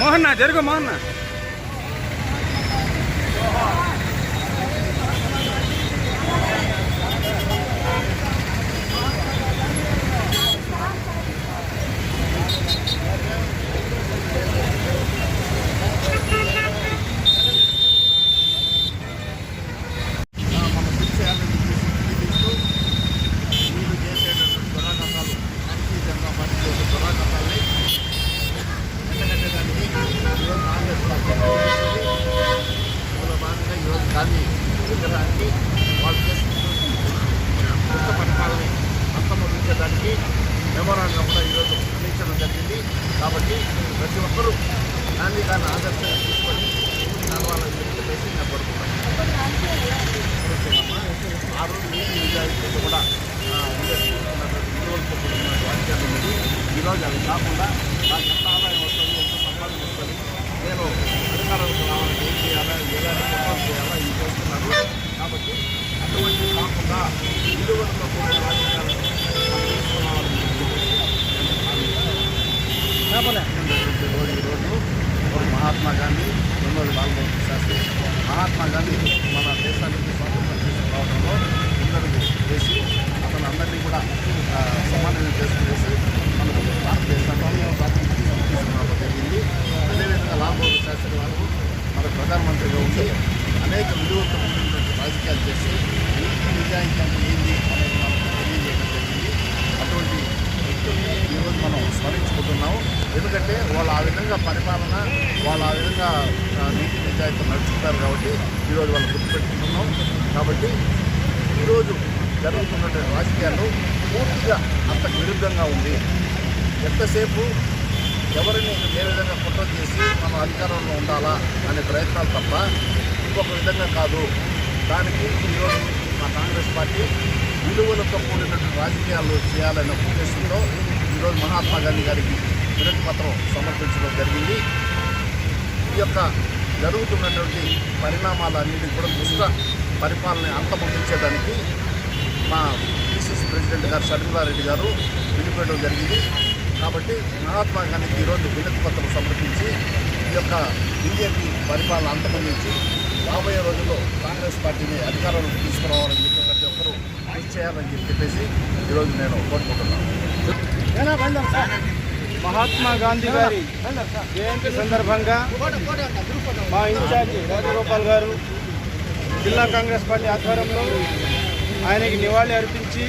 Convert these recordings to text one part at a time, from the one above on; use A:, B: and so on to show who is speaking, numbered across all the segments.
A: మోహన్న జరుగు మోహన్న జరిగింది. కాబట్టి ప్రతి ఒక్కరూ గాంధీ గారిని ఆదర్శంగా తీసుకొని నడవాలని చెప్పేసి నేను కోరుకుంటాను ఆ రోజు నీటి నిజాయితీతో కూడా ఆ, విలువలతో కూడిన వాక్యాలు ఉన్నది ఈరోజు అవి కాకుండా నాకు ఎంత ఆదాయం వస్తుంది ఎంత సంపాదన వస్తుంది నేను అధికారంలో రావాలని ఏం చేయాలి ఏదైనా కుట్రలు చేయాలా ఇవి చేస్తున్నారు కాబట్టి అటువంటి కాకుండా విలువలతో కూడిన రాజకీయాలను మనం తీసుకురావాలని చెప్పేసి నేను రోజు ఈరోజు ఒక మహాత్మా గాంధీ రెండోది లాల్ బహదూర్ శాస్త్రి. మహాత్మా గాంధీ మన దేశానికి స్వాతంత్రం తీసుకురావడంలో ముందడుగు చేసి అతను అందరినీ కూడా ఆ, సమానంగా చేసుకునేసి మనకు భారతదేశంలో స్వాతంత్రం తీసుకురావడం జరిగింది. అదేవిధంగా లాల్ బహదూర్ శాస్త్రి వారు మన ప్రధానమంత్రిగా ఉండి అనేక విలువలతో కూడినటువంటి రాజకీయాలు చేసి నీతి నిజాయితీ అంటే ఏంది అనేది మనకు తెలియజేయడం జరిగింది అటువంటి వ్యక్తుల్ని ఈరోజు మనం స్మరించుకుంటున్నాం ఎందుకంటే వాళ్ళు ఆ విధంగా పరిపాలన వాళ్ళు ఆ విధంగా నీతి నిజాయితీ నడుచుకుంటారు కాబట్టి ఈరోజు వాళ్ళు గుర్తుపెట్టుకుంటున్నాం. కాబట్టి ఈరోజు జరుగుతున్నటువంటి రాజకీయాలు పూర్తిగా అంతకు విరుద్ధంగా ఉంది. ఎంతసేపు ఎవరిని ఏ విధంగా కుట్ర చేసి మనం అధికారంలో ఉండాలా అనే ప్రయత్నాలు తప్ప ఇంకొక విధంగా కాదు. దానికి ఈరోజు మా కాంగ్రెస్ పార్టీ విలువలతో కూడినటువంటి రాజకీయాలు చేయాలనే ఉద్దేశంతో ఈరోజు మహాత్మా గాంధీ గారికి వినతి పత్రం సమర్పించడం జరిగింది. ఈ యొక్క జరుగుతున్నటువంటి పరిణామాలన్నిటి కూడా దుష్ట పరిపాలన అంతమొందించేదానికి మా పిసిసి ప్రెసిడెంట్ గారు షర్మిలారెడ్డి గారు పిలిపేయడం జరిగింది. కాబట్టి మహాత్మా గాంధీకి ఈరోజు వినతి పత్రం సమర్పించి ఈ యొక్క బీజేపీ పరిపాలన అంతమొందించి రాబోయే రోజుల్లో కాంగ్రెస్ పార్టీని అధికారంలోకి తీసుకురావాలని చెప్పి ప్రతి ఒక్కరూ కృషి చేయాలని చెప్పేసి ఈరోజు నేను కోరుకుంటున్నాను.
B: మహాత్మా గాంధీ గారి జయంతి సందర్భంగా మా ఇన్ఛార్జి రాజగోపాల్ గారు జిల్లా కాంగ్రెస్ పార్టీ ఆధ్వర్యంలో ఆయనకి నివాళి అర్పించి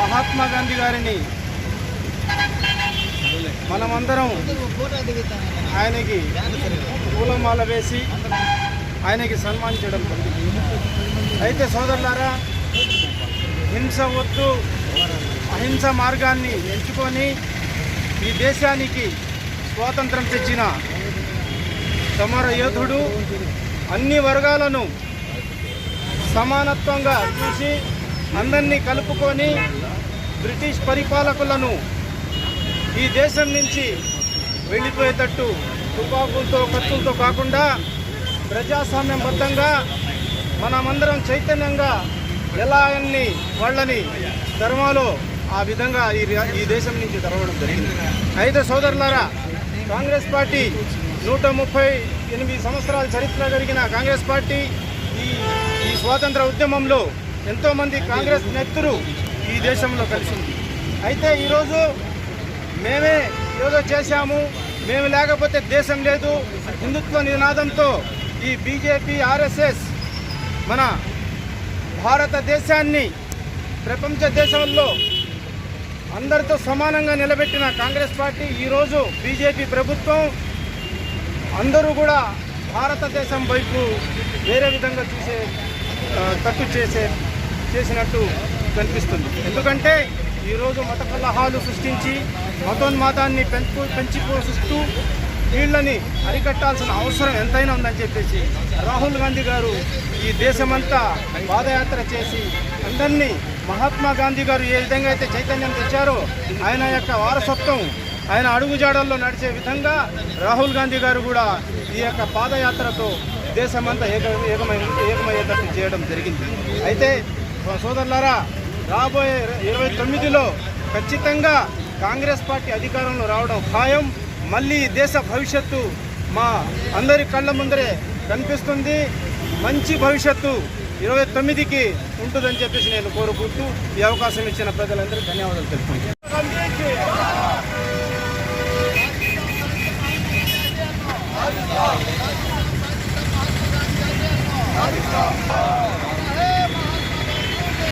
B: మహాత్మా గాంధీ గారిని మనమందరం ఆయనకి పూలమాల వేసి ఆయనకి సన్మానించడం అయితే సోదరులారా హింస వద్దు అహింస మార్గాన్ని ఎంచుకొని ఈ దేశానికి స్వాతంత్రం తెచ్చిన సమర యోధుడు అన్ని వర్గాలను సమానత్వంగా చూసి అందరినీ కలుపుకొని బ్రిటిష్ పరిపాలకులను ఈ దేశం నుంచి వెళ్ళిపోయేటట్టు తుపాకులతో ఖర్చులతో కాకుండా ప్రజాస్వామ్యబద్ధంగా మనమందరం చైతన్యంగా ఎలా అన్ని వాళ్ళని ధర్మాలో ఆ విధంగా ఈ ఈ దేశం నుంచి తరవడం జరిగింది. అయితే సోదరులారా కాంగ్రెస్ పార్టీ నూట ముప్పై ఎనిమిది సంవత్సరాల చరిత్ర కలిగిన కాంగ్రెస్ పార్టీ ఈ ఈ స్వాతంత్ర ఉద్యమంలో ఎంతోమంది కాంగ్రెస్ నేతలు ఈ దేశంలో కలిసింది అయితే ఈరోజు మేమే ఏదో చేశాము మేము లేకపోతే దేశం లేదు. హిందుత్వ నినాదంతో ఈ బీజేపీ ఆర్ఎస్ఎస్ మన భారతదేశాన్ని ప్రపంచ దేశంలో అందరితో సమానంగా నిలబెట్టిన కాంగ్రెస్ పార్టీ ఈరోజు బీజేపీ ప్రభుత్వం అందరూ కూడా భారతదేశం వైపు వేరే విధంగా చూసే తట్టు చేసే చేసినట్టు కనిపిస్తుంది. ఎందుకంటే ఈరోజు మత కలహాలు సృష్టించి మతోన్మాదాన్ని పెంపు పెంచి పోషిస్తూ వీళ్ళని అరికట్టాల్సిన అవసరం ఎంతైనా ఉందని చెప్పేసి రాహుల్ గాంధీ గారు ఈ దేశమంతా పాదయాత్ర చేసి అందరినీ మహాత్మా గాంధీ గారు ఏ విధంగా అయితే చైతన్యం తెచ్చారో ఆయన యొక్క వారసత్వం ఆయన అడుగుజాడల్లో నడిచే విధంగా రాహుల్ గాంధీ గారు కూడా ఈ యొక్క పాదయాత్రతో దేశమంతా ఏక ఏకమై ఏకమయ్యేటట్టు చేయడం జరిగింది. అయితే సోదరులారా రాబోయే ఇరవై తొమ్మిదిలో ఖచ్చితంగా కాంగ్రెస్ పార్టీ అధికారంలో రావడం ఖాయం. మళ్ళీ దేశ భవిష్యత్తు మా అందరి కళ్ళ ముందరే కనిపిస్తుంది. మంచి భవిష్యత్తు ఇరవై తొమ్మిదికి ఉంటుందని చెప్పేసి నేను కోరుకుంటూ ఈ అవకాశం ఇచ్చిన ప్రజలందరికీ ధన్యవాదాలు తెలుపుకుంటాను